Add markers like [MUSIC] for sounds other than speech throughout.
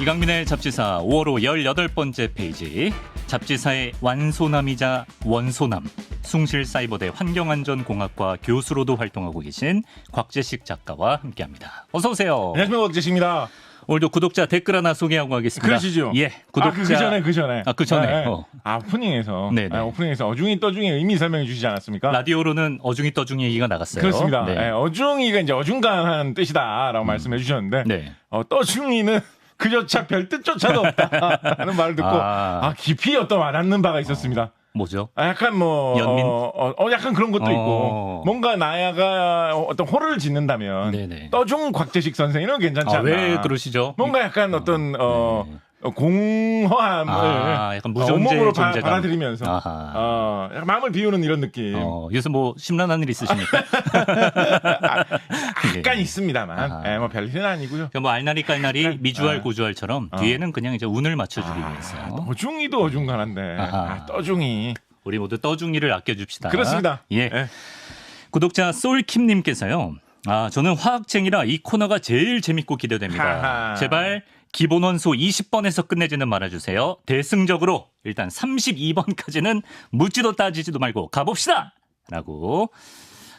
이강민의 잡지사 5월 18번째 페이지 잡지사의 완소남이자 원소남 숭실사이버대 환경안전공학과 교수로도 활동하고 계신 곽재식 작가와 함께합니다. 어서 오세요. 안녕하십니까 곽재식입니다. 오늘도 구독자 댓글 하나 소개하고 가겠습니다. 그러시죠? 예, 구독자 아, 그, 그 전에 그 전에. 아, 그 전에. 네, 네. 어. 아 오프닝에서. 네네. 아, 오프닝에서 어중이 떠중이 의미 설명해 주시지 않았습니까? 라디오로는 어중이 떠중이 얘기가 나갔어요. 그렇습니다. 네. 네, 어중이가 이제 어중간한 뜻이다라고 말씀해 주셨는데 네. 어, 떠중이는 그조차 별 뜻조차도 없다라는 [LAUGHS] 말을 듣고 아. 아, 깊이 어떤 와닿는 바가 있었습니다. 뭐죠? 아, 약간 뭐 연민? 어, 어, 어, 약간 그런 것도 어. 있고 뭔가 나야가 어떤 호를 짓는다면 네네. 떠중 곽재식 선생님은 괜찮지 아, 않나. 왜 그러시죠? 뭔가 약간 어떤 어, 어, 공허함을 아, 약간 어, 바, 존재감. 받아들이면서 아하. 어, 약간 마음을 비우는 이런 느낌 어, 요새 뭐 심란한 일 있으십니까? [LAUGHS] 약간 예. 있습니다만 아하. 예, 뭐 별일은 아니고요. 그러니까 뭐 알나리 깔나리 미주알 아. 고주알처럼 어. 뒤에는 그냥 이제 운을 맞춰주기 위해서 어중이도 어중간한데 아하. 아, 떠중이 우리 모두 떠중이를 아껴줍시다. 그렇습니다. 예. 예. 구독자 솔킴님께서요. 아 저는 화학쟁이라 이 코너가 제일 재밌고 기대됩니다. 하하. 제발 기본 원소 20번에서 끝내지는 말아주세요. 대승적으로 일단 32번까지는 묻지도 따지지도 말고 가봅시다. 라고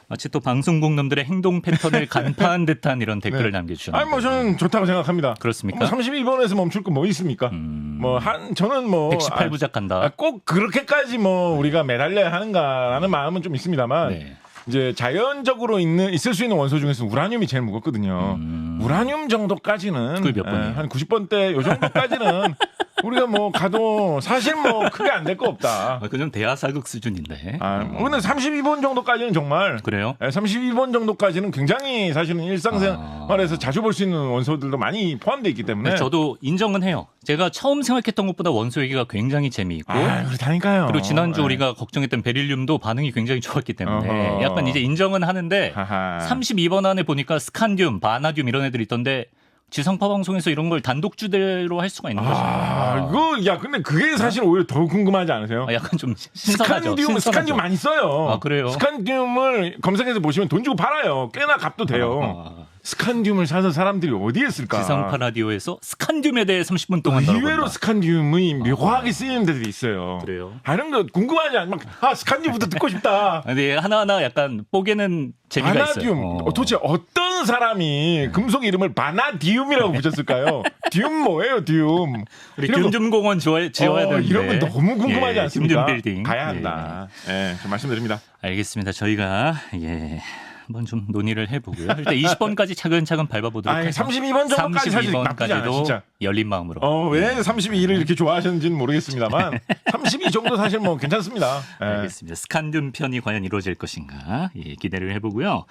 마치 또 방송국 놈들의 행동 패턴을 [LAUGHS] 간파한 듯한 이런 댓글을 네. 남겨주셨는데 아니 뭐 저는 좋다고 생각합니다. 그렇습니까? 뭐 32번에서 멈출 거 뭐 있습니까? 음, 뭐한 저는 뭐 118부작한다. 아, 꼭 그렇게까지 뭐 우리가 매달려야 하는가라는 마음은 좀 있습니다만 네. 이제 자연적으로 있는 있을 수 있는 원소 중에서 우라늄이 제일 무겁거든요. 음. 우라늄 정도까지는 그게 몇 번이에요? 예, 한 90번대 요 정도까지는 [LAUGHS] 우리가 뭐 가도 사실 뭐 크게 안 될 거 없다. 아, 그건 대하사극 수준인데. 아, 근데 32번 정도까지는 정말 그래요? 예, 32번 정도까지는 굉장히 사실은 일상생활에서 자주 볼 수 있는 원소들도 많이 포함되어 있기 때문에 네, 저도 인정은 해요. 제가 처음 생각했던 것보다 원소 얘기가 굉장히 재미있고 아, 그렇다니까요. 그리고 지난주 예. 우리가 걱정했던 베릴륨도 반응이 굉장히 좋았기 때문에 어허. 약간 이제 인정은 하는데 하하. 32번 안에 보니까 스칸듐, 바나듐 이런 애들이 있던데 지상파 방송에서 이런 걸 단독 주제로 할 수가 있는 아, 것인가? 이거 야 근데 그게 사실 오히려 더 궁금하지 않으세요? 아, 약간 좀 신선하죠. 신선하죠. 스칸듐 많이 써요. 아, 그래요? 스칸듐을 검색해서 보시면 돈 주고 팔아요. 꽤나 값도 돼요. 아, 스칸듐을 사서 사람들이 어디에 쓸까? 지상파 라디오에서 스칸듐에 대해 30분 동안 의외로. 스칸듐이 묘하게 쓰이는 데들이 있어요. 그래요? 아, 이런 거 궁금하지 않아? 막, 아, 스칸듐부터 듣고 싶다. 아, [LAUGHS] 근데 하나하나 약간 뽀개는 재미가 바나듐. 있어요. 어, 도대체 어떤 사람이 금속 이름을 바나디움이라고 붙였을까요? [LAUGHS] 듀움 뭐예요, 듀움? 우리 균준공원 지어야, 지어야 어, 되는데 이런 거 너무 궁금하지 예, 않습니까? 빌딩 가야 예. 한다. 예, 좀 말씀드립니다. 알겠습니다. 저희가 예 한번 좀 논의를 해보고요. 일단 20번까지 차근차근 밟아보도록 아, 하죠. 32번 정도까지 사실 나쁘지 않아, 32번까지도 진짜. 열린 마음으로. 어, 왜 32를 이렇게 좋아하셨는지는 모르겠습니다만 [LAUGHS] 32 정도 사실 뭐 괜찮습니다. 예. 알겠습니다. 스칸듐 편이 과연 이루어질 것인가 예, 기대를 해보고요.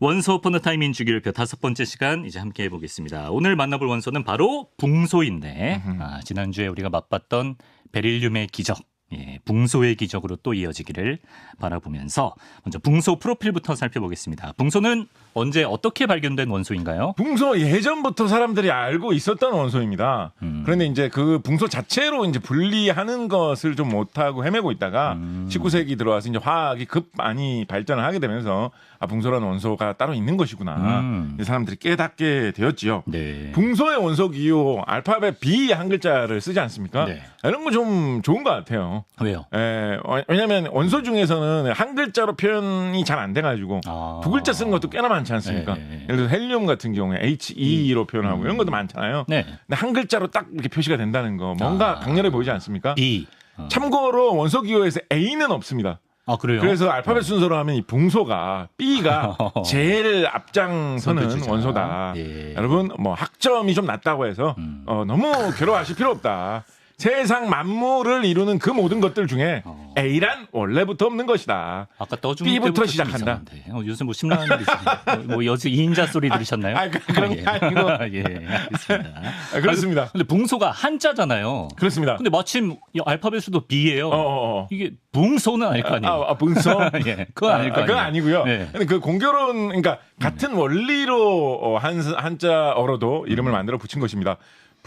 원소 오퍼너 타임 인 주기율표 다섯 번째 시간 이제 함께 해보겠습니다. 오늘 만나볼 원소는 바로 붕소인데 아, 지난주에 우리가 맛봤던 베릴륨의 기적 예, 붕소의 기적으로 또 이어지기를 바라보면서 먼저 붕소 프로필부터 살펴보겠습니다. 붕소는 언제 어떻게 발견된 원소인가요? 붕소 예전부터 사람들이 알고 있었던 원소입니다. 음. 그런데 이제 그 붕소 자체로 이제 분리하는 것을 좀 못하고 헤매고 있다가 음. 19세기 들어와서 이제 화학이 급 많이 발전을 하게 되면서 아, 붕소라는 원소가 따로 있는 것이구나. 음. 사람들이 깨닫게 되었지요. 네. 붕소의 원소 기호 알파벳 B 한 글자를 쓰지 않습니까? 네. 이런 거 좀 좋은 것 같아요. 왜요? 에, 어, 왜냐하면 원소 중에서는 한 글자로 표현이 잘 안 돼가지고 아. 두 글자 쓰는 것도 꽤나 많지 않습니까? 네, 네. 예를 들어 헬륨 같은 경우에 HE로 표현하고 이런 것도 많잖아요. 네. 근데 한 글자로 딱 이렇게 표시가 된다는 거 뭔가 아. 강렬해 보이지 않습니까? B. 어. 참고로 원소 기호에서 A는 없습니다. 아 그래요? 그래서 알파벳 순서로 하면 이 붕소가 B가 [LAUGHS] 제일 앞장서는 선두주자. 원소다. 예. 여러분 뭐 학점이 좀 낮다고 해서 음. 어, 너무 괴로워하실 필요 없다. 세상 만물을 이루는 그 모든 것들 중에 어. A란 원래부터 없는 것이다. 아까 떠준 B부터 때부터 좀 시작한다. 이상한데. 어, 요새 뭐 심란한 일이 있어요. 뭐 여수 2인자 소리 들으셨나요? 아, 그- 그런 게 아니고. [LAUGHS] 예, 알겠습니다. 아, 그렇습니다. 근데 붕소가 한자잖아요. 그렇습니다. 근데 마침 이 알파벳으로 B예요. 어, 어, 어. 이게 붕소는 아닐 거 아니에요. 아, 아, 붕소? [LAUGHS] 예, 그건 아닐 거 아, 그건 아니에요. 아니고요. 네. 근데 그 공교로운 그러니까 같은 원리로 어, 한 한자어로도 이름을 만들어 붙인 것입니다.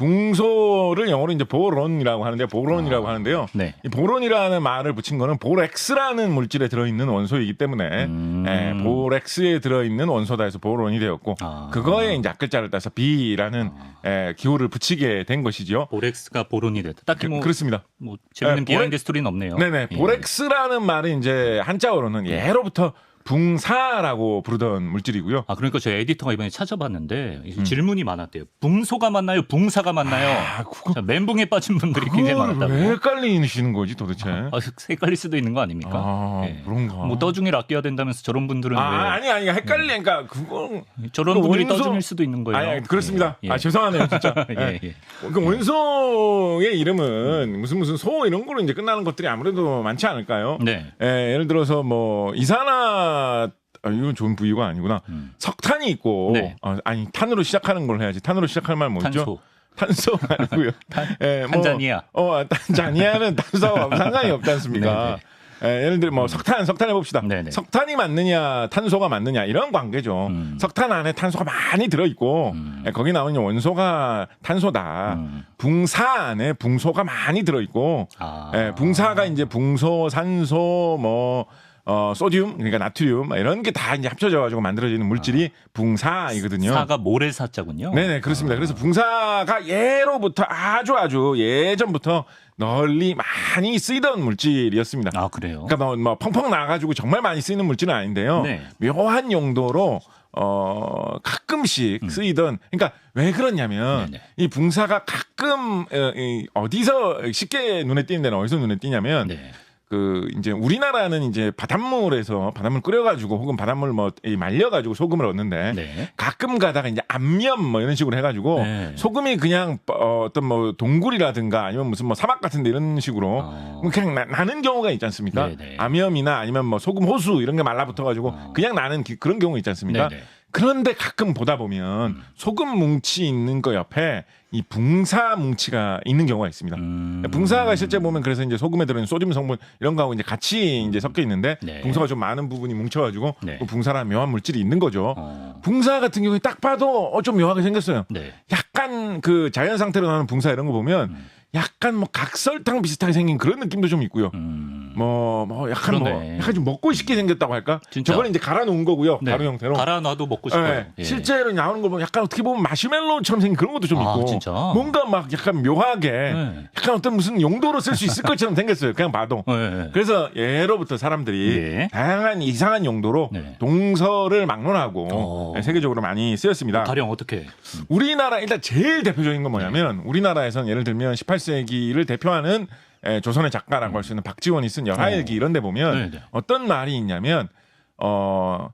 붕소를 영어로 이제 보론이라고 하는데 보론이라고 하는데요. 네. 이 보론이라는 말을 붙인 거는 보렉스라는 물질에 들어있는 원소이기 때문에 음. 예, 보렉스에 들어있는 원소다 해서 보론이 되었고 아. 그거에 이제 앞글자를 따서 B라는 예, 기호를 붙이게 된 것이지요. 보렉스가 보론이 됐다. 딱히 뭐, 그 렇습니다. 뭐 재밌는 네, 비하인드 스토리는 없네요. 네네. 예. 보렉스라는 말은 이제 한자어로는 예로부터 붕사라고 부르던 물질이고요. 아 그러니까 저 에디터가 이번에 찾아봤는데 이제 질문이 많았대요. 붕소가 맞나요? 붕사가 맞나요? 음. 아, 그거 자, 멘붕에 빠진 분들이 굉장히 그걸 많았다고. 왜 헷갈리시는 거지 도대체? [LAUGHS] 아, 헷갈릴 수도 있는 거 아닙니까? 아, 예. 그런가? 뭐 떠중이를 아껴야 된다면서 저런 분들은 아, 왜 아니 아니 헷갈리니까 그건 저런 그 분들이 원소- 떠중일 수도 있는 거예요. 아니, 아니 그렇습니다. 예, 예. 아 죄송하네요 진짜. [LAUGHS] 예, 예. 예. 그 원소의 이름은 무슨 무슨 소 이런 거로 이제 끝나는 것들이 아무래도 많지 않을까요? 네. 예, 예를 들어서 뭐 이산화 아, 이건 좋은 부위가 아니구나. 음. 석탄이 있고 네. 어, 아니 탄으로 시작하는 걸 해야지. 탄으로 시작할 말 뭐죠? 탄소. [LAUGHS] 아니고요. 예, 뭐, 탄자니아. 어, 탄자니아는 탄소와 상관이 없지 않습니까? [LAUGHS] 예, 예를 들어 뭐 석탄, 석탄 해봅시다. 네네. 석탄이 맞느냐, 탄소가 맞느냐 이런 관계죠. 음. 석탄 안에 탄소가 많이 들어 있고 음. 예, 거기 나오는 원소가 탄소다. 음. 붕사 안에 붕소가 많이 들어 있고 아. 예, 붕사가 이제 붕소, 산소, 뭐 어, 소듐, 그러니까 나트륨 뭐 이런 게 다 이제 합쳐져 가지고 만들어지는 물질이 붕사이거든요. 사가 모래사자군요. 네네 그렇습니다. 그래서 붕사가 예로부터 아주 아주 예전부터 널리 많이 쓰이던 물질이었습니다. 아 그래요. 그러니까 뭐, 뭐 펑펑 나가지고 정말 많이 쓰이는 물질은 아닌데요. 네. 묘한 용도로 어 가끔씩 쓰이던 그러니까 왜 그러냐면 음. 네네. 이 붕사가 가끔 어, 이 어디서 쉽게 눈에 띄는 데는 어디서 눈에 띄냐면 네. 그 이제 우리나라는 이제 바닷물에서 바닷물 끓여가지고 혹은 바닷물 뭐이 말려가지고 소금을 얻는데 네. 가끔 가다가 이제 안면 뭐 이런 식으로 해가지고 네. 소금이 그냥 어, 어떤 뭐 동굴이라든가 아니면 무슨 뭐 사막 같은데 이런 식으로 어. 그냥 나, 는 경우가 있지 않습니까? 네네. 암염이나 아니면 뭐 소금 호수 이런 게 말라붙어가지고 어. 그냥 나는 기- 그런 경우 있지 않습니까? 네네. 그런데 가끔 보다 보면 음. 소금 뭉치 있는 거 옆에 이 붕사 뭉치가 있는 경우가 있습니다. 음. 붕사가 실제 보면 그래서 이제 소금에 들어있는 소듐 성분 이런 거하고 이제 같이 이제 섞여 있는데 네. 붕사가 좀 많은 부분이 뭉쳐가지고 네. 그 붕사라는 묘한 물질이 있는 거죠. 어. 붕사 같은 경우에 딱 봐도 어, 좀 묘하게 생겼어요. 네. 약간 그 자연 상태로 나오는 붕사 이런 거 보면 음. 약간 뭐 각설탕 비슷하게 생긴 그런 느낌도 좀 있고요. 음. 뭐, 뭐 약간 그러네. 뭐 약간 좀 먹고 싶게 생겼다고 할까? 진짜. 저걸 이제 갈아 놓은 거고요. 네. 가루 형태로. 갈아 놔도 먹고 싶어요. 네. 예. 실제로 나오는 거 보면 약간 어떻게 보면 마시멜로처럼 생긴 그런 것도 좀 아, 있고 진짜? 뭔가 막 약간 묘하게 네. 약간 어떤 무슨 용도로 쓸 수 있을 것처럼 생겼어요. 그냥 봐도. 예, 예. 그래서 예로부터 사람들이 예. 다양한 이상한 용도로 네. 동서를 막론하고 어. 네, 세계적으로 많이 쓰였습니다. 가령 어떻게? 우리나라 일단 제일 대표적인 건 뭐냐면 네. 우리나라에선 예를 들면 18세기를 대표하는 에, 조선의 작가라고 할 수 있는 박지원이 쓴 열하일기 어. 이런 데 보면 네, 네. 어떤 말이 있냐면 어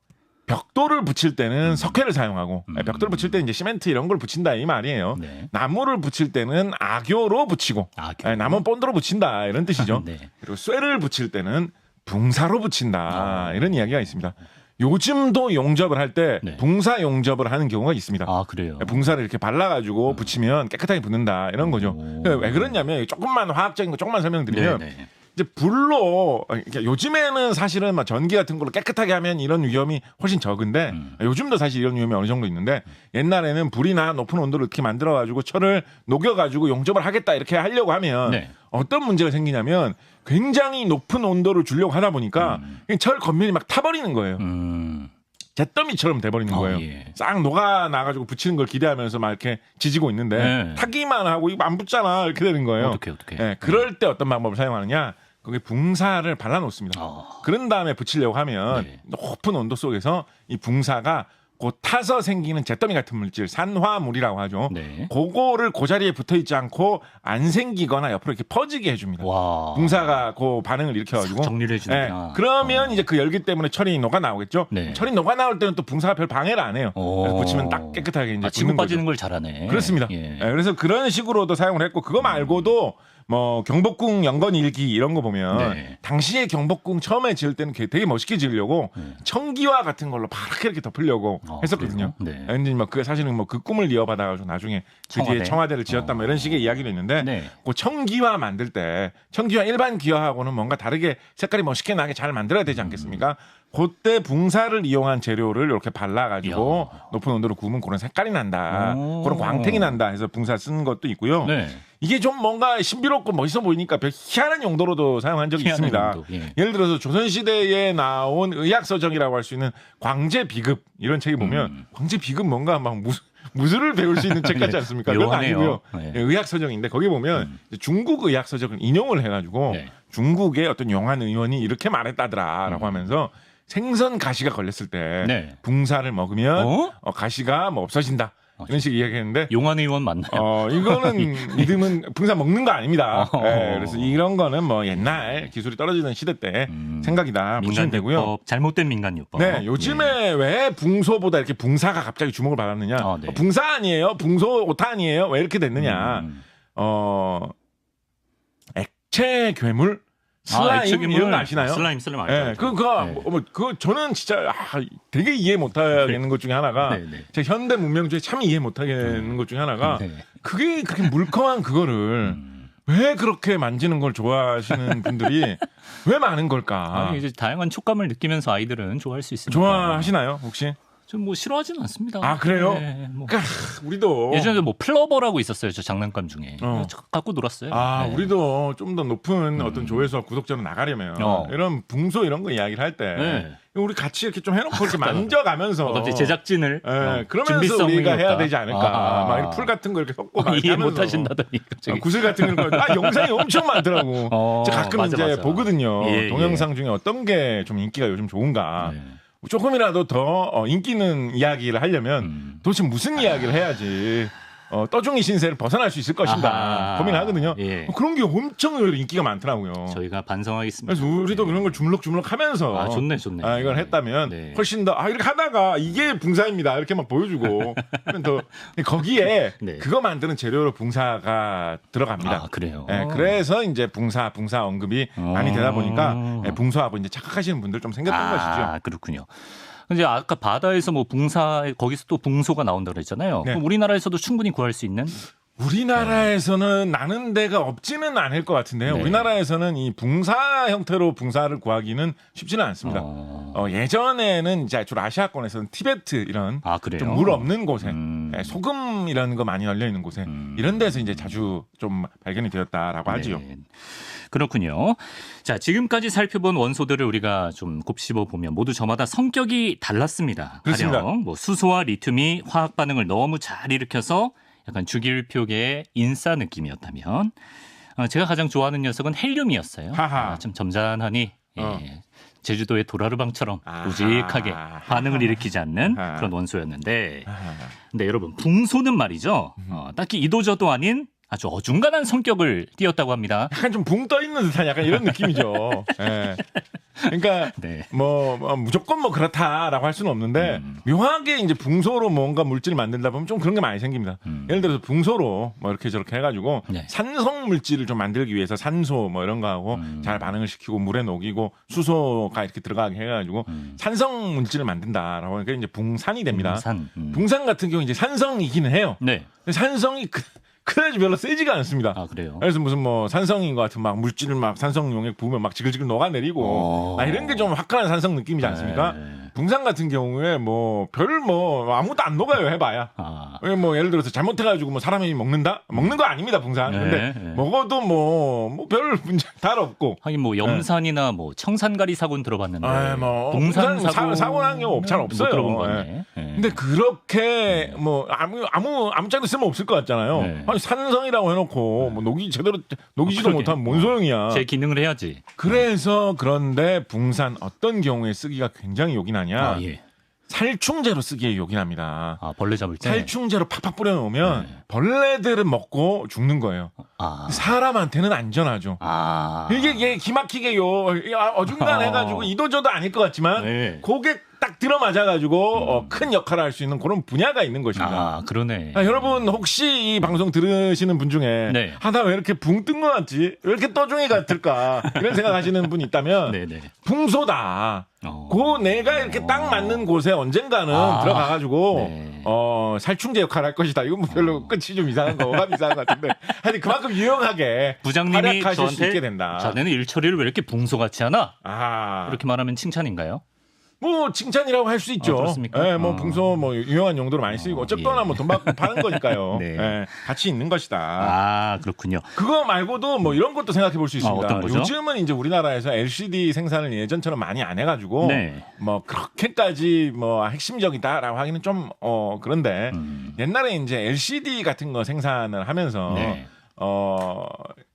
벽돌을 붙일 때는 석회를 사용하고 음. 에, 벽돌을 붙일 때는 이제 시멘트 이런 걸 붙인다 이 말이에요. 네. 나무를 붙일 때는 악교로 붙이고 아, 에, 나무 본드로 붙인다 이런 뜻이죠. [LAUGHS] 네. 그리고 쇠를 붙일 때는 붕사로 붙인다 어. 이런 이야기가 있습니다. 요즘도 용접을 할때 네. 붕사 용접을 하는 경우가 있습니다. 아 그래요. 붕사를 이렇게 발라가지고 붙이면 깨끗하게 붙는다 이런 거죠. 오. 왜 그러냐면 조금만 화학적인 거 조금만 설명드리면 네, 네. 이제 불로 그러니까 요즘에는 사실은 막 전기 같은 걸로 깨끗하게 하면 이런 위험이 훨씬 적은데 음. 요즘도 사실 이런 위험이 어느 정도 있는데 옛날에는 불이나 높은 온도를 이렇게 만들어 가지고 철을 녹여 가지고 용접을 하겠다 이렇게 하려고 하면 네. 어떤 문제가 생기냐면 굉장히 높은 온도를 주려고 하다 보니까 그냥 철 겉면이 막 타버리는 거예요. 음. 잿더미처럼 돼버리는 어, 거예요. 예. 싹 녹아 나가지고 붙이는 걸 기대하면서 막 이렇게 지지고 있는데 네. 타기만 하고 이거 안 붙잖아 이렇게 되는 거예요. 어떻게 어떻게? 예, 그럴 때 어떤 방법을 사용하느냐? 거기 붕사를 발라놓습니다. 어. 그런 다음에 붙이려고 하면 네. 높은 온도 속에서 이 붕사가 곧 타서 생기는 잿더미 같은 물질, 산화물이라고 하죠. 네. 그거를 그 자리에 붙어 있지 않고 안 생기거나 옆으로 이렇게 퍼지게 해줍니다. 와. 붕사가 그 반응을 일으켜가지고 정리를 예, 해주는구나. 그러면 이제 그 열기 때문에 철이 녹아 나오겠죠. 네. 철이 녹아 나올 때는 또 붕사가 별 방해를 안 해요. 오. 그래서 붙이면 딱 깨끗하게 이제 아, 거죠. 빠지는 걸 잘하네. 그렇습니다. 예. 예, 그래서 그런 식으로도 사용을 했고 그거 말고도 뭐 경복궁 영건 일기 이런 거 보면 네. 당시에 경복궁 처음에 지을 때는 되게 멋있게 지으려고 네. 청기화 같은 걸로 파랗게 이렇게 덮으려고 어, 했었거든요. 그래요? 네. 근데 뭐그 사실은 뭐 그 꿈을 이어받아가지고 나중에 그 청와대? 뒤에 청와대를 지었다 뭐 이런 식의 이야기도 있는데 네. 그 청기화 만들 때 청기화 일반 기화하고는 뭔가 다르게 색깔이 멋있게 나게 잘 만들어야 되지 않겠습니까? 그때 붕사를 이용한 재료를 이렇게 발라가지고 높은 온도로 구우면 그런 색깔이 난다, 오. 그런 광택이 난다 해서 붕사 쓰는 것도 있고요. 네. 이게 좀 뭔가 신비롭고 멋있어 보이니까 별 희한한 용도로도 사용한 적이 있습니다. 용도, 예. 예를 들어서 조선시대에 나온 의학서적이라고 할 수 있는 광제 비급 이런 책에 보면 음. 광제 비급 뭔가 막 무술, 무술을 배울 수 있는 책 같지 않습니까? 그런 거 묘하네요. 아니고요. 네. 예, 의학 서적인데 거기 보면 중국 의학 서적을 인용을 해가지고 네. 중국의 어떤 용한 의원이 이렇게 말했다더라라고 하면서 생선 가시가 걸렸을 때 네. 붕사를 먹으면 어? 어, 가시가 뭐 없어진다 이런 식의 이야기했는데 용환 의원 맞나요? 어, 이거는 [LAUGHS] 믿음은 붕사 먹는 거 아닙니다. 어. 예, 그래서 이런 거는 뭐 옛날 기술이 떨어지던 시대 때 음. 생각이다 보시면 되고요. 민간요법, 잘못된 민간요법. 네, 요즘에 왜 붕소보다 이렇게 붕사가 갑자기 주목을 받았느냐? 아, 네. 어, 붕사 아니에요? 붕소 오타 아니에요? 왜 이렇게 됐느냐? 음. 어, 액체 괴물, 슬라임 액체괴물. 이런 거 아시나요? 슬라임 슬라임 알죠. 예, 알죠. 그, 그, 네. 뭐, 그, 저는 진짜, 아, 되게 이해 못하겠는 것 중에 하나가, 네, 네. 제 현대 문명 중에 참 이해 못하겠는 것 중에 하나가, 네. 그게 그렇게 물컹한 그거를 [LAUGHS] 음. 왜 그렇게 만지는 걸 좋아하시는 분들이 왜 많은 걸까? 아니, 이제 다양한 촉감을 느끼면서 아이들은 좋아할 수 있습니다. 좋아하시나요, 혹시? 좀뭐 싫어하지는 않습니다. 아, 그래요? 네, 뭐. 그러니까 우리도 예전에 뭐 플러버라고 있었어요. 저 장난감 중에. 어. 저 갖고 놀았어요. 아, 네. 우리도 좀 더 높은 어떤 조회수와 구독자로 나가려면 어. 이런 붕소 이런 거 이야기를 할 때 네. 우리 같이 이렇게 좀 해놓고 이렇게 [LAUGHS] 만져가면서 어, 갑자기 제작진을 예, 어, 그러면서 우리가 해야. 되지 않을까. 아. 막 이렇게 풀 같은 거 이렇게 섞고 막 이해. 못 하신다더니 갑자기. 아, 구슬 같은 거 아, 영상이 엄청 많더라고. [LAUGHS] 어, 제가 가끔 맞아, 이제 맞아. 보거든요. 예, 동영상 중에 어떤 게 좀 인기가 요즘 좋은가. 네. 조금이라도 더 어, 인기 있는 이야기를 하려면 음. 도대체 무슨 이야기를 해야지 어, 떠종이 신세를 벗어날 수 있을 것인가 아하. 고민하거든요. 예. 어, 그런 게 엄청 인기가 많더라고요. 저희가 반성하겠습니다. 그래서 우리도 그런 걸 주물럭주물럭 하면서 아, 좋네, 좋네. 아, 이걸 했다면 네. 훨씬 더 아, 이렇게 하다가 이게 붕사입니다. 이렇게 막 보여주고 하면 더 거기에 [LAUGHS] 네. 그거 만드는 재료로 붕사가 들어갑니다. 아, 그래요. 예, 그래서 이제 붕사, 붕사 언급이 어. 많이 되다 보니까 예, 붕소하고 이제 착각하시는 분들 좀 생겼던 아, 것이죠. 그렇군요. 근데 아까 바다에서 뭐 붕사 거기서 또 붕소가 나온다고 그랬잖아요. 네. 그럼 우리나라에서도 충분히 구할 수 있는 우리나라에서는 나는 데가 없지는 않을 것 같은데요. 네. 우리나라에서는 이 붕사 형태로 붕사를 구하기는 쉽지는 않습니다. 어. 어, 예전에는 이제 주로 아시아권에서는 티베트 이런 아, 그래요. 좀물 없는 곳에 음. 예, 소금 이런 거 많이 열려 있는 곳에 음. 이런 데서 이제 자주 좀 발견이 되었다라고 하지요. 네. 그렇군요. 자, 지금까지 살펴본 원소들을 우리가 좀 곱씹어 보면 모두 저마다 성격이 달랐습니다. 그렇습니다. 가령 뭐 수소와 리튬이 화학 반응을 너무 잘 일으켜서 약간 주기율표계의 인싸 느낌이었다면 어, 제가 가장 좋아하는 녀석은 헬륨이었어요. 아, 좀 점잖하니 예, 어. 제주도의 도라르방처럼 아하. 우직하게 반응을 일으키지 않는 아하. 그런 원소였는데 아, 근데 여러분 붕소는 말이죠. 어, 딱히 이도저도 아닌 아주 어중간한 성격을 띄었다고 합니다. [LAUGHS] 약간 좀 붕 떠 있는 듯한 약간 이런 느낌이죠. [LAUGHS] 예. 그러니까 네. 뭐, 뭐 무조건 뭐 그렇다라고 할 수는 없는데 음. 묘하게 이제 붕소로 뭔가 물질을 만들다 보면 좀 그런 게 많이 생깁니다. 음. 예를 들어서 붕소로 뭐 이렇게 저렇게 해가지고 네. 산성 물질을 좀 만들기 위해서 산소 뭐 이런 거 하고 음. 잘 반응을 시키고 물에 녹이고 수소가 이렇게 들어가게 해가지고 음. 산성 물질을 만든다라고 하니까 이제 붕산이 됩니다. 산. 음. 붕산 같은 경우 이제 산성이기는 해요. 네. 산성이 그, 그다지 별로 세지가 않습니다. 아 그래요. 그래서 무슨 뭐 산성인 것 같은 막 물질을 막 산성 용액 부으면 막 지글지글 녹아내리고 어. 아, 이런 게 좀 화끈한 산성 느낌이지 않습니까? 네. 붕산 같은 경우에 뭐 별뭐 아무것도 안 녹아요 해봐야. 아. 왜뭐 예를 들어서 잘못해가지고 뭐 사람이 먹는다? 먹는 거 아닙니다 붕산. 네, 근데 네. 먹어도 뭐 뭐 별 문제 [LAUGHS] 다를 없고. 하긴 뭐 염산이나 뭐 청산가리 사고는 들어봤는데 아, 뭐 붕산 붕산 사- 사고 사고 난 경우 잘 없어요. 못 들어본 거네. 예. 근데 그렇게 뭐 아무 아무 아무 짝도 쓸모 없을 것 같잖아요. 네. 아니 산성이라고 해놓고 뭐 녹이 제대로 녹이지도 아, 그러게. 못하면 뭔 소용이야. 제 기능을 해야지. 그래서 그런데 붕산 어떤 경우에 쓰기가 굉장히 요긴하냐? 아 예. 살충제로 쓰기에 요긴합니다. 아 벌레 잡을 때. 살충제로 팍팍 뿌려놓으면 네. 벌레들은 먹고 죽는 거예요. 아. 사람한테는 안전하죠. 아. 이게, 이게 기막히게 요 야, 어중간해가지고 어. 이도저도 아닐 것 같지만 네. 그게 딱 들어맞아가지고 어, 큰 역할을 할 수 있는 그런 분야가 있는 것입니다. 아, 그러네. 아, 여러분 혹시 이 방송 들으시는 분 중에 네. 하나 왜 이렇게 붕 뜬 것 같지? 왜 이렇게 떠종이 같을까? [LAUGHS] 이런 생각하시는 분 있다면 네, 네. 붕소다. 어. 그 내가 이렇게 딱 맞는 곳에 언젠가는 아. 들어가가지고 네. 어 살충제 역할을 할 것이다. 이건 뭐 별로 끝이 좀 이상한 거, 오감 이상한 것 같은데 [LAUGHS] 하여튼 그만큼 유용하게 부장님이 활약하실 수 있게 저한테 된다. 자네는 일 처리를 왜 이렇게 붕소같이 하나? 아 이렇게 말하면 칭찬인가요? 뭐 칭찬이라고 할 수 있죠. 아, 그렇습니까? 예, 뭐 어. 붕소 뭐 유용한 용도로 많이 쓰이고 어, 어쨌거나 예. 뭐돈 받고 파는 거니까요. [LAUGHS] 네. 예, 같이 있는 것이다. 아, 그렇군요. 그거 말고도 뭐 이런 것도 생각해 볼 수 있습니다. 어떤 거죠? 요즘은 이제 우리나라에서 LCD 생산을 예전처럼 많이 안 해가지고 네. 뭐 그렇게까지 뭐 핵심적이다라고 하기는 좀 어 그런데 음. 옛날에 이제 LCD 같은 거 생산을 하면서 네. 어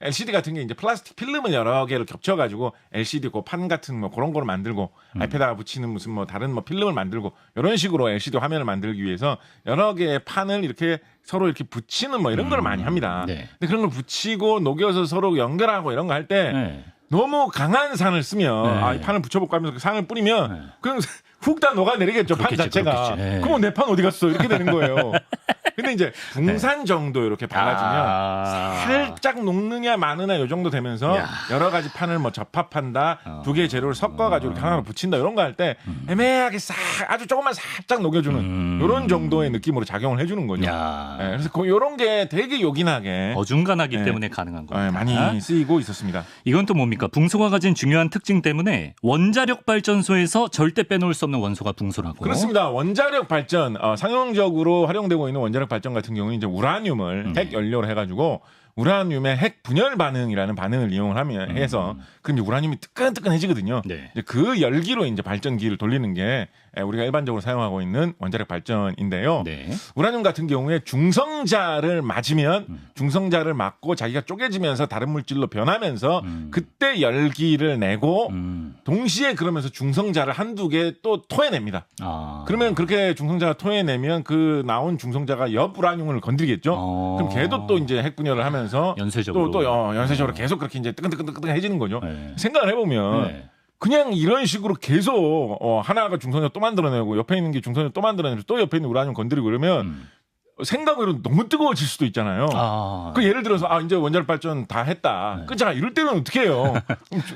LCD 같은 게 이제 플라스틱 필름을 여러 개를 겹쳐가지고 LCD 그판 같은 뭐 그런 거를 만들고 음. 아이패드가 붙이는 무슨 뭐 다른 뭐 필름을 만들고 이런 식으로 LCD 화면을 만들기 위해서 여러 개의 판을 이렇게 서로 이렇게 붙이는 뭐 이런 걸 많이 합니다. 네. 근데 그런 걸 붙이고 녹여서 서로 연결하고 이런 거 할 때 네. 너무 강한 산을 쓰면 네. 아, 이 판을 붙여볼까 하면서 그 산을 뿌리면 네. 그냥 [LAUGHS] 훅 다 녹아내리겠죠 판 그렇겠지, 자체가. 그렇겠지. 네. 그럼 내 판 어디 갔어 이렇게 되는 거예요. [LAUGHS] 근데 이제 붕산 정도 이렇게 발라주면 아. 살짝 녹느냐 마느냐 요 정도 되면서 야. 여러 가지 판을 뭐 접합한다 어. 두 개 의 재료를 섞어가지고 이렇게 하나로 붙인다 이런 거 할 때 애매하게 싹 아주 조금만 살짝 녹여주는 음. 이런 정도의 느낌으로 작용을 해주는 거죠. 야. 예, 그래서 그 이런 게 되게 요긴하게 어중간하기 네. 때문에 가능한 예, 겁니다. 많이 쓰이고 있었습니다. 이건 또 뭡니까? 붕소가 가진 중요한 특징 때문에 원자력 발전소에서 절대 빼놓을 수 없는 원소가 붕소라고. 그렇습니다. 원자력 발전 어, 상용적으로 활용되고 있는 원자력 발전 같은 경우는 이제 우라늄을 음. 핵 연료로 해가지고 우라늄의 핵 분열 반응이라는 반응을 이용을 하면 해서 그럼 이제 우라늄이 뜨끈뜨끈해지거든요. 음. 네. 이제 그 열기로 이제 발전기를 돌리는 게 에, 우리가 일반적으로 사용하고 있는 원자력 발전인데요. 네. 우라늄 같은 경우에 중성자를 맞으면 음. 중성자를 맞고 자기가 쪼개지면서 다른 물질로 변하면서 음. 그때 열기를 내고 음. 동시에 그러면서 중성자를 한두 개 또 토해냅니다. 아. 그러면 그렇게 중성자가 토해내면 그 나온 중성자가 옆 우라늄을 건드리겠죠. 어. 그럼 걔도 또 이제 핵 분열을 하면서 연쇄적으로. 또, 또 어, 연쇄적으로 계속 그렇게 이제 뜨끈뜨끈뜨끈해지는 거죠. 네. 생각을 해보면 네. 그냥 이런 식으로 계속 어, 하나가 중성자 또 만들어내고 옆에 있는 게 중성자 또 만들어내고 또 옆에 있는 우라늄 건드리고 그러면 음. 생각으로 너무 뜨거워질 수도 있잖아요. 아. 그 예를 들어서 아 이제 원자력 발전 다 했다. 네. 끄자 이럴 때는 어떻게 해요?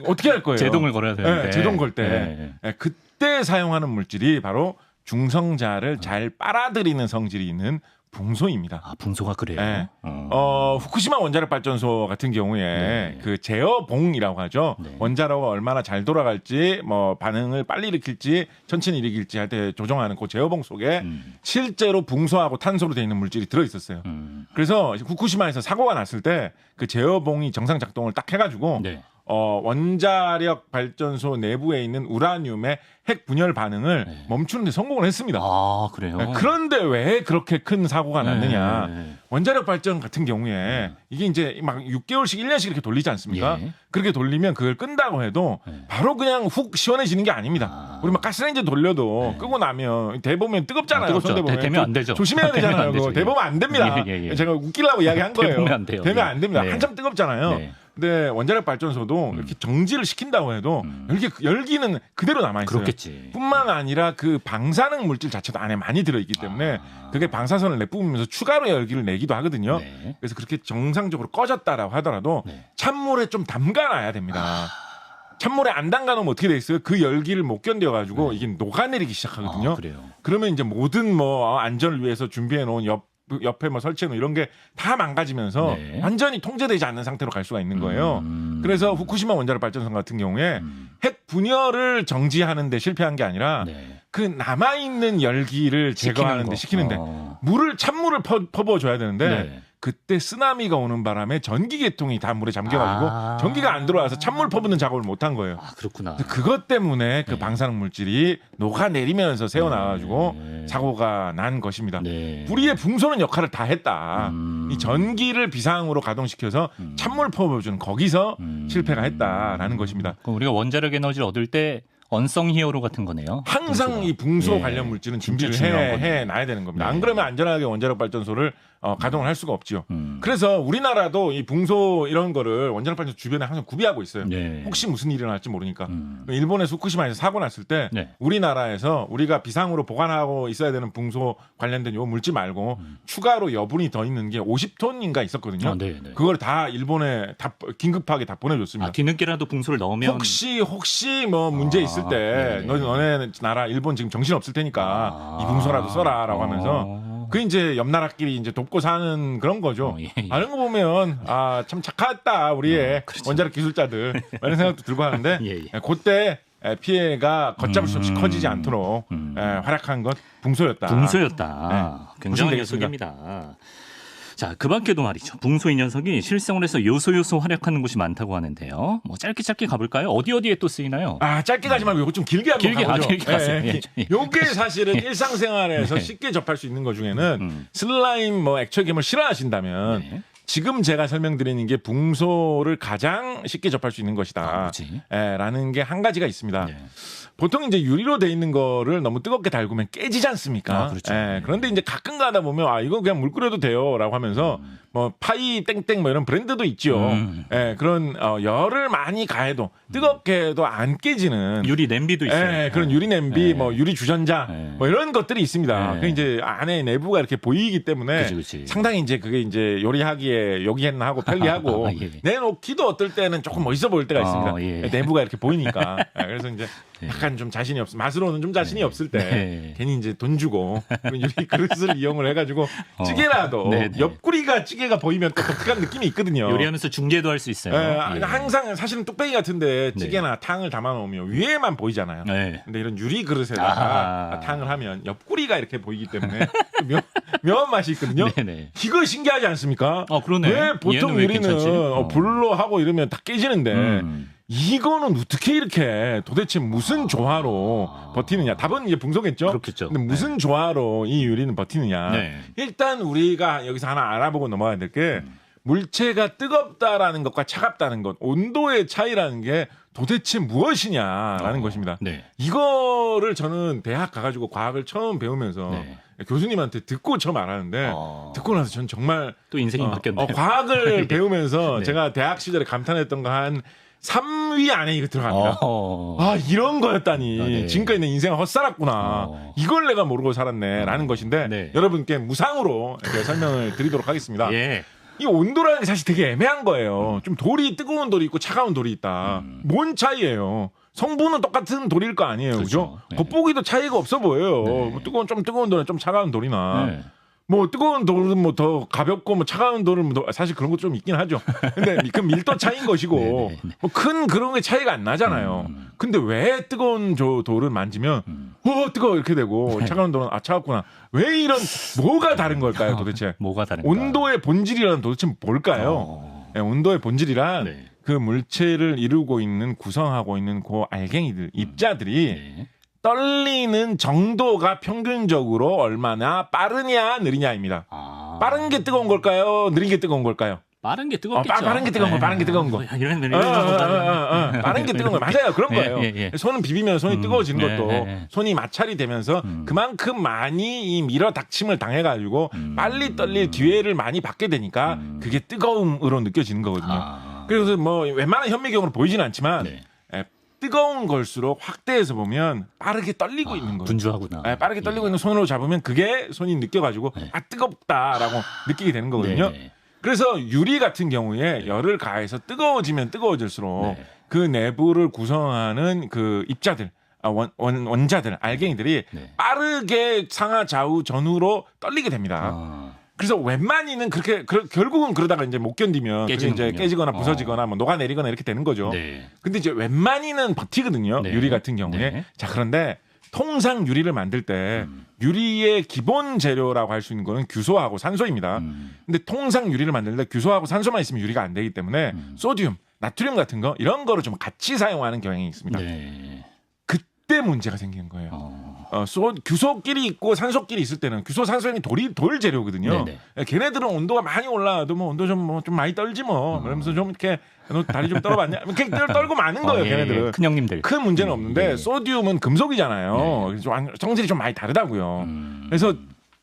어떻게 할 거예요? 제동을 걸어야 되는데. 네, 제동 걸 때. 네. 예, 그때 사용하는 물질이 바로 중성자를 잘 빨아들이는 성질이 있는 붕소입니다. 아, 붕소가 그래요. 네. 어. 어, 후쿠시마 원자력 발전소 같은 경우에 네. 그 제어봉이라고 하죠. 네. 원자로가 얼마나 잘 돌아갈지 뭐 반응을 빨리 일으킬지 천천히 일으킬지 할 때 조정하는 그 제어봉 속에 음. 실제로 붕소하고 탄소로 되어 있는 물질이 들어 있었어요. 음. 그래서 후쿠시마에서 사고가 났을 때 그 제어봉이 정상 작동을 딱 해가지고 네. 어, 원자력 발전소 내부에 있는 우라늄의 핵 분열 반응을 네. 멈추는데 성공을 했습니다. 아, 그래요. 네, 그런데 왜 그렇게 큰 사고가 났느냐? 네. 원자력 발전 같은 경우에 이게 이제 막 6개월씩 1년씩 이렇게 돌리지 않습니까? 예. 그렇게 돌리면 그걸 끈다고 해도 네. 바로 그냥 훅 시원해지는 게 아닙니다. 아. 우리 막 가스레인지 돌려도 네. 끄고 나면 대보면 뜨겁잖아요. 아, 뜨겁죠. 대면 안 되죠. 조심해야 [LAUGHS] 되잖아요. 안 되죠. 대보면 안 됩니다. 예, 예, 예. 제가 웃기려고 이야기한 [LAUGHS] 거예요. 대보면 안 돼요. 되면 예. 안 됩니다. 네. 한참 뜨겁잖아요. 네. 근데 원자력 발전소도 이렇게 정지를 시킨다고 해도 음. 열기 열기는 그대로 남아 있어요. 그렇겠지. 뿐만 아니라 그 방사능 물질 자체도 안에 많이 들어있기 때문에 아. 그게 방사선을 내뿜으면서 추가로 열기를 내기도 하거든요. 네. 그래서 그렇게 정상적으로 꺼졌다라고 하더라도 네. 찬물에 좀 담가놔야 됩니다. 찬물에 안 담가놓으면 어떻게 돼 있어요? 그 열기를 못 견뎌가지고 이게 녹아내리기 시작하거든요. 아. 그러면 이제 모든 뭐 안전을 위해서 준비해 놓은 옆 옆에 뭐 설치해 놓은 이런 게 다 망가지면서 네. 완전히 통제되지 않는 상태로 갈 수가 있는 거예요. 음. 그래서 후쿠시마 원자력 발전소 같은 경우에 음. 핵 분열을 정지하는 데 실패한 게 아니라 네. 그 남아 있는 열기를 제거하는데 거. 시키는데 어. 물을 찬물을 퍼, 퍼부어 줘야 되는데 네. 그때 쓰나미가 오는 바람에 전기 계통이 다 물에 잠겨가지고 아. 전기가 안 들어와서 찬물 퍼부는 작업을 못 한 거예요. 아, 그렇구나. 그것 때문에 그 네. 방사능 물질이 녹아내리면서 새어나와가지고 네. 사고가 난 것입니다. 네. 우리의 붕소는 역할을 다 했다. 음. 이 전기를 비상으로 가동시켜서 음. 찬물 퍼부어주는 거기서 음. 실패가 했다라는 것입니다. 그럼 우리가 원자력 에너지를 얻을 때 언성 히어로 같은 거네요. 항상 붕소가. 이 붕소 예. 관련 물질은 준비를 해. 해 놔야 되는 겁니다. 네. 안 그러면 안전하게 원자력 발전소를 어, 가동을 할 수가 없죠. 음. 그래서 우리나라도 이 붕소 이런 거를 원자력 발전 주변에 항상 구비하고 있어요. 네. 혹시 무슨 일이 일어날지 모르니까. 음. 일본의 후쿠시마에서 사고 났을 때 네. 우리나라에서 우리가 비상으로 보관하고 있어야 되는 붕소 관련된 요 물질 말고 추가로 여분이 더 있는 게 50톤인가 있었거든요. 음. 아, 네, 네. 그걸 다 일본에 다 긴급하게 다 보내줬습니다. 아, 뒤늦게라도 붕소를 넣으면 혹시 혹시 뭐 문제 아, 있을 때 네네. 너, 너네 나라 일본 지금 정신 없을 테니까 아. 이 붕소라도 써라라고 하면서 어. 그 이제 옆 나라끼리 이제 돕고 사는 그런 거죠. 어, 예, 예. 아는 거 보면 아 참 착하다 우리의 어, 그렇죠. 원자력 기술자들 [LAUGHS] 이런 생각도 들고 하는데 예, 예. 그때 피해가 걷잡을 수 없이 음. 커지지 않도록 음. 에, 활약한 건 붕소였다. 붕소였다. 네. 굉장한 녀석입니다. 자, 그 밖에도 말이죠. 붕소 이 녀석이 실생활에서 요소 요소 활약하는 곳이 많다고 하는데요. 뭐 짧게 짧게 가볼까요? 어디 어디에 또 쓰이나요? 아 짧게 가지 말고 이거 좀 길게 한번 길게, 가보죠. 아, 길게 가세요. 예, 예. 요게 [LAUGHS] 사실은 일상생활에서 쉽게 접할 수 있는 것 중에는 음. 슬라임 뭐 액체괴물 싫어하신다면 네. 지금 제가 설명드리는 게 붕소를 가장 쉽게 접할 수 있는 것이다. 아? 예, 라는 게 한 가지가 있습니다. 네. 보통 이제 유리로 돼 있는 거를 너무 뜨겁게 달구면 깨지지 않습니까? 아, 그렇죠. 예, 그런데 이제 가끔 가다 보면 아 이거 그냥 물 끓여도 돼요라고 하면서 뭐 파이 땡땡 뭐 이런 브랜드도 있죠. 음. 예, 그런 어, 열을 많이 가해도 뜨겁게 해도 안 깨지는 유리 냄비도 있어요. 예, 그런 유리 냄비, 네. 뭐 유리 주전자, 네. 뭐 이런 것들이 있습니다. 네. 그 이제 안에 내부가 이렇게 보이기 때문에 그치, 그치. 상당히 이제 그게 이제 요리하기에 여기했나 하고 편리하고 [LAUGHS] 예. 내놓기도 어떨 때는 조금 멋있어 보일 때가 있습니다. 어, 예. 내부가 이렇게 보이니까 [LAUGHS] 예, 그래서 이제 네. 약간 좀 자신이 없, 맛으로는 좀 자신이 없을 때 네. 괜히 이제 돈 주고 그런 [LAUGHS] 유리 그릇을 이용을 해가지고 어. 찌개라도 네, 네. 옆구리가 찌개 가 보이면 또 독특한 느낌이 있거든요. [LAUGHS] 요리하면서 중계도 할 수 있어요. 예, 예. 항상 사실은 뚝배기 같은데 네. 찌개나 탕을 담아 놓으면 위에만 보이잖아요. 네. 근데 이런 유리 그릇에다가 아하. 탕을 하면 옆구리가 이렇게 보이기 때문에 묘, 묘한 [LAUGHS] 맛이 있거든요. 네네. 이거 신기하지 않습니까? 어, 그러네. 왜 보통 얘는 왜 유리는 괜찮지? 어, 어. 불로 하고 이러면 다 깨지는데 음. 이거는 어떻게 이렇게 도대체 무슨 조화로 버티느냐? 답은 이제 붕소겠죠. 그렇겠죠. 근데 무슨 조화로 이 유리는 버티느냐? 네. 일단 우리가 여기서 하나 알아보고 넘어가야 될게 음. 물체가 뜨겁다라는 것과 차갑다는 것, 온도의 차이라는 게 도대체 무엇이냐라는 어. 것입니다. 네. 이거를 저는 대학 가가지고 과학을 처음 배우면서 네. 교수님한테 듣고 처음 알았는데 어. 듣고 나서 전 정말 또 인생이 어, 바뀌었네요. 어, 과학을 [LAUGHS] 배우면서 네. 제가 대학 시절에 감탄했던 거한 3위 안에 이거 들어갑니다. 어. 아 이런 거였다니 아, 네. 지금까지 내 인생을 헛살았구나 어. 이걸 내가 모르고 살았네 라는 것인데 네. 여러분께 무상으로 설명을 드리도록 하겠습니다. 예. 이 온도라는 게 사실 되게 애매한 거예요. 좀 돌이 뜨거운 돌이 있고 차가운 돌이 있다. 음. 뭔 차이예요? 성분은 똑같은 돌일 거 아니에요, 그죠? 그렇죠. 네. 겉보기도 차이가 없어 보여요. 네. 뭐 뜨거운 좀 뜨거운 돌이나 좀 차가운 돌이나 네. 뭐 뜨거운 돌은 뭐 더 가볍고 뭐 차가운 돌은 뭐 더- 사실 그런 거 좀 있긴 하죠. 근데 [LAUGHS] 그 밀도 차이인 것이고 네, 네, 네. 뭐큰 그런 게 차이가 안 나잖아요. 음. 근데 왜 뜨거운 저 돌을 만지면 음. 어 뜨거워 이렇게 되고 네. 차가운 돌은 아 차갑구나. 왜 이런 뭐가 다른 걸까요, 도대체? 뭐가 다른가? 온도의 본질이란 도대체 뭘까요? 어. 네, 온도의 본질이란 네. 그 물체를 이루고 있는 구성하고 있는 그 알갱이들 입자들이 네. 떨리는 정도가 평균적으로 얼마나 빠르냐 느리냐입니다. 아. 빠른 게 뜨거운 걸까요? 느린 게 뜨거운 걸까요? 빠른 게 뜨겁겠죠. 어, 빠- 빠른 게 뜨거운 거, 빠른 게 뜨거운 거. 이런 이런 어, 어, 어, 어, 어. 빠른 게 뜨거운 거 맞아요. 그런 예, 거예요. 예, 예. 손은 비비면 손이 음, 뜨거워지는 예, 것도 예, 예. 손이 마찰이 되면서 음. 그만큼 많이 이 밀어 닥침을 당해가지고 음. 빨리 떨릴 기회를 많이 받게 되니까 음. 그게 뜨거움으로 느껴지는 거거든요. 아. 그래서 뭐 웬만한 현미경으로 보이지는 않지만 네. 에, 뜨거운 걸수록 확대해서 보면 빠르게 떨리고 아, 있는 거예요. 분주하구나. 에, 빠르게 떨리고 있는 손으로 잡으면 그게 손이 느껴가지고 네. 아 뜨겁다라고 느끼게 되는 거거든요. 네. 그래서 유리 같은 경우에 열을 가해서 뜨거워지면 뜨거워질수록 네. 그 내부를 구성하는 그 입자들 아, 원, 원, 원자들 알갱이들이 네. 빠르게 상하 좌우 전후로 떨리게 됩니다. 아. 그래서 웬만히는 그렇게 그, 결국은 그러다가 이제 못 견디면 그게 이제 깨지는군요. 깨지거나 어. 부서지거나 뭐 녹아내리거나 이렇게 되는 거죠. 네. 근데 이제 웬만히는 버티거든요. 네. 유리 같은 경우에. 네. 자, 그런데 통상 유리를 만들 때 음. 유리의 기본 재료라고 할 수 있는 거는 규소하고 산소입니다. 음. 근데 통상 유리를 만들 때 규소하고 산소만 있으면 유리가 안 되기 때문에 음. 소듐, 나트륨 같은 거 이런 거를 좀 같이 사용하는 경향이 있습니다. 네. 그때 문제가 생기는 거예요. 어. 어, 소, 규소끼리 있고 산소끼리 있을 때는 규소, 산소는 돌이 돌 재료거든요. 네네. 예, 걔네들은 온도가 많이 올라와도 뭐 온도 좀뭐 좀 많이 떨지 뭐. 그러면서 좀 이렇게 너 다리 좀 떨어봤냐? 이렇게 떨- 떨고 마는 거예요, 어, 예, 걔네들은. 예. 큰 형님들. 큰 문제는 없는데 네. 소듐은 금속이잖아요. 그래서 완- 성질이 좀 많이 다르다고요. 음. 그래서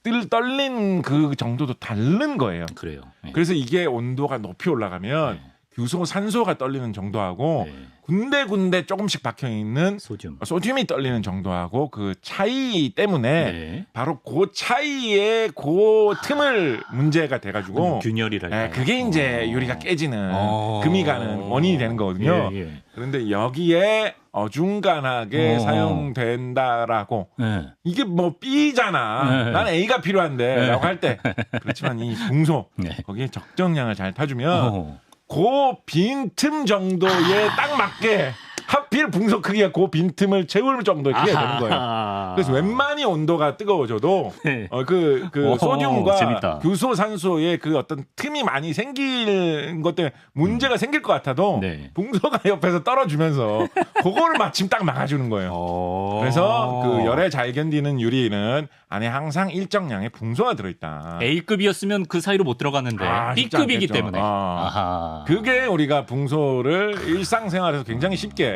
뜰 떨린 그 정도도 다른 거예요. 그래요. 예. 그래서 이게 온도가 높이 올라가면 네. 규소 산소가 떨리는 정도하고 네. 군데군데 조금씩 박혀 있는 소듐. 소듐이 떨리는 정도하고 그 차이 때문에 네. 바로 그 차이의 그 틈을 문제가 돼 가지고 균열이랄까요. 예, 그게 이제 어. 유리가 깨지는 어. 금이 가는 원인이 되는 거거든요. 예, 예. 그런데 여기에 어중간하게 어. 사용된다라고 예. 이게 뭐 B잖아. 네. 난 A가 필요한데라고 할 때 그렇지만 이 붕소 네. 거기에 적정량을 잘 타주면 어. 그 빈틈 정도에 딱 맞게 하필 붕소 크기가 그 빈틈을 채울 정도의 크기가 되는 거예요. 그래서 웬만히 온도가 뜨거워져도 네. 어, 그, 그 오, 소듐과 재밌다. 규소 산소의 그 어떤 틈이 많이 생길 것 때문에 문제가 생길 것 같아도 네. 붕소가 [LAUGHS] 옆에서 떨어주면서 그거를 마침 딱 막아주는 거예요. 어. 그래서 그 열에 잘 견디는 유리는 안에 항상 일정량의 붕소가 들어있다. A급이었으면 그 사이로 못 들어갔는데 아, B급이기. 때문에. 아. 그게 우리가 붕소를 일상생활에서 굉장히 쉽게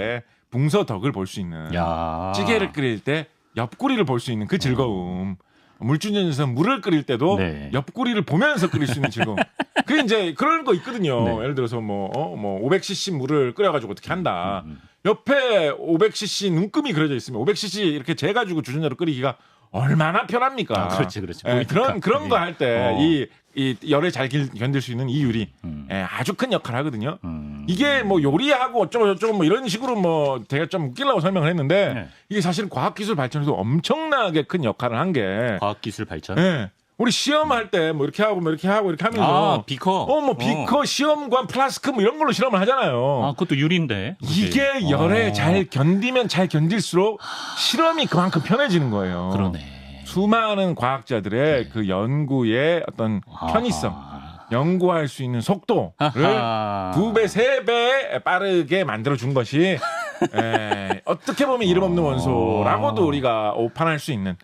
붕소 덕을 볼 수 있는 야. 찌개를 끓일 때 옆구리를 볼 수 있는 그 즐거움. 물주전에서 물을 끓일 때도 네. 옆구리를 보면서 끓일 수 있는 즐거움. [LAUGHS] 그게 이제 그런 거 있거든요. 네. 예를 들어서 뭐, 어, 뭐 500cc 물을 끓여가지고 어떻게 한다. 음. 옆에 500cc 눈금이 그려져 있으면 500cc 이렇게 재가지고 주전자로 끓이기가 얼마나 편합니까? 아, 그렇지, 그렇지. 예, 보이니까. 그런 그런 거할 때 어. 이 이 열에 잘 길- 견딜 수 있는 이 유리 음. 예, 아주 큰 역할을 하거든요. 음. 이게 뭐 요리하고 어쩌고 저쩌고 뭐 이런 식으로 뭐 제가 좀 웃기려고 설명을 했는데 네. 이게 사실 과학기술 발전에도 엄청나게 큰 역할을 한 게 과학기술 발전. 예. 우리 시험할 때 뭐 이렇게 하고 뭐 이렇게 하고 이렇게 하면서 아, 비커. 어 뭐 비커 시험관 플라스크 뭐 이런 걸로 실험을 하잖아요. 아, 그것도 유리인데. 이게 그치? 열에 어. 잘 견디면 잘 견딜수록 실험이 그만큼 편해지는 거예요. 그러네. 수많은 과학자들의 그 연구의 어떤 편의성. 연구할 수 있는 속도를 아하. 두 배, 세 배 빠르게 만들어 준 것이 에, [LAUGHS] 어떻게 보면 이름 없는 원소라고도 우리가 오판할 수 있는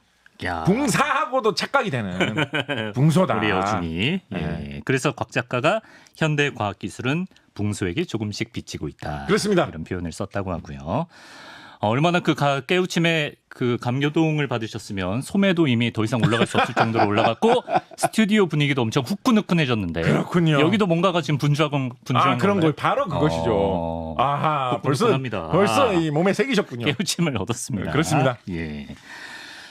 야. 붕사하고도 착각이 되는 [LAUGHS] 붕소다. 우리 여중이. 예. 네. 그래서 곽 작가가 현대 과학 기술은 붕소에게 조금씩 비치고 있다. 그렇습니다. 이런 표현을 썼다고 하고요. 어, 얼마나 그 가- 깨우침에 그 감교동을 받으셨으면 소매도 이미 더 이상 올라갈 수 없을 정도로 올라갔고 [LAUGHS] 스튜디오 분위기도 엄청 후끈후끈해졌는데 그렇군요. 여기도 뭔가가 지금 분주한 분주한 아 그런? 거 바로 그것이죠. 어. 아하 벌써. 벌써 이 몸에 새기셨군요. 깨우침을 얻었습니다. 네, 그렇습니다. 예.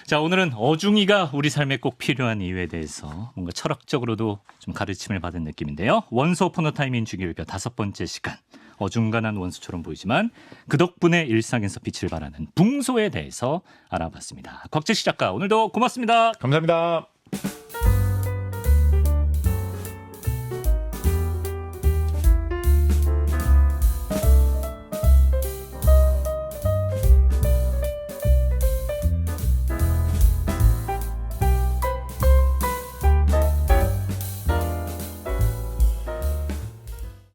자, 오늘은 어중이가 우리 삶에 꼭 필요한 이유에 대해서 뭔가 철학적으로도 좀 가르침을 받은 느낌인데요. 원소 포너타임인 주기율표 다섯 번째 시간. 어중간한 원소처럼 보이지만 그 덕분에 일상에서 빛을 발하는 붕소에 대해서 알아봤습니다. 곽재시 작가, 오늘도 고맙습니다. 감사합니다.